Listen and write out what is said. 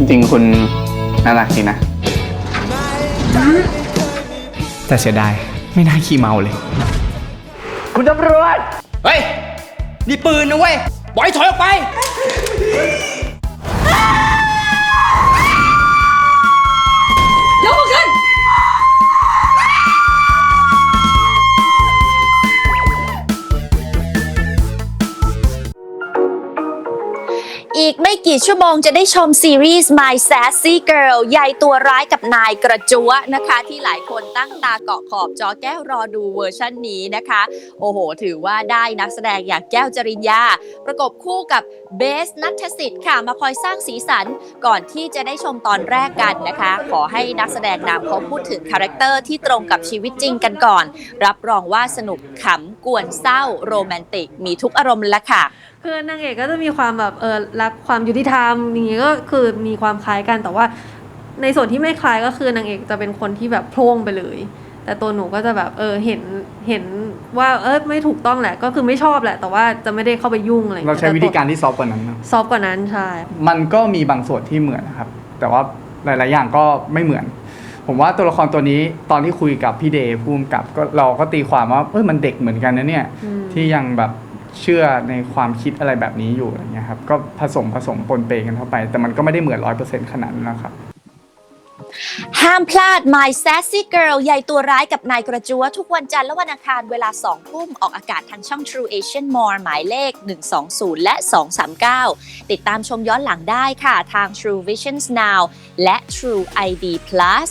จริงๆคุณน่ารักจริงนะ แต่เสียดาย ไม่น่าขี้เมาเลย คุณตำรวจ เฮ้ย นี่ปืนนะเว้ย บอยถอยออกไป อีกไม่กี่ชั่วโมงจะได้ชมซีรีส์ My Sassy Girl ใหญ่ตัวร้ายกับนายกระจัวนะคะ ที่หลายคนตั้งตาเกาะขอบจอแก้วรอดูเวอร์ชันนี้นะคะ โอ้โห ถือว่าได้นักแสดงอย่างแก้วจริญญา ประกบคู่กับเบสนัทสิทธิ์ค่ะ มาคอยสร้างสีสันก่อนที่จะได้ชมตอนแรกกันนะคะ ขอให้นักแสดงนำเขาพูดถึงคาแรคเตอร์ที่ตรงกับชีวิตจริงกันก่อน รับรองว่าสนุกขำกวนเศร้าโรแมนติกมีทุกอารมณ์ละค่ะ คือนางเอกก็จะมีความแบบเออรักความยุติธรรมอย่างงี้ก็คือมีความคล้ายกันแต่ว่า ในส่วนที่ไม่คล้ายก็คือนางเอกจะเป็นคนที่แบบโพร่งไปเลย แต่ตัวหนูก็จะแบบเออเห็นเห็นว่าเออไม่ถูกต้องแหละ ก็คือไม่ชอบแหละ แต่ว่าจะไม่ได้เข้าไปยุ่งอะไรอย่งเรางี้ยใช้วิธีการที่ซอฟต์กว่านั้นนะซอฟต์กว่านั้นใช่ มันก็มีบางส่วนที่เหมือนนะครับ แต่ว่าหลาย ๆ อย่างก็ไม่เหมือน ผมว่าตัวละครตัวนี้ตอนที่คุยกับพี่เดย์ภูมิกับก็เราก็ตีความว่าเออมันเด็กเหมือนกันนะเนี่ย อืม ที่ยังแบบ เชื่อในความคิดอะไรแบบนี้อยู่อะไรเงี้ยครับก็ผสมผสมปนเปกันเข้าไป แต่มันก็ไม่ได้เหมือนร้อยเปอร์เซ็นต์ขนาดนั้นนะครับ ห้ามพลาด My Sassy Girl ใหญ่ตัวร้ายกับนายกระจัว ทุกวันจันทร์และวันอังคารเวลา2ทุ่มออกอากาศทางช่อง True Asian More หมายเลข 120 และ 239 ติดตามชมย้อนหลังได้ค่ะทาง True Visions Now และ True ID Plus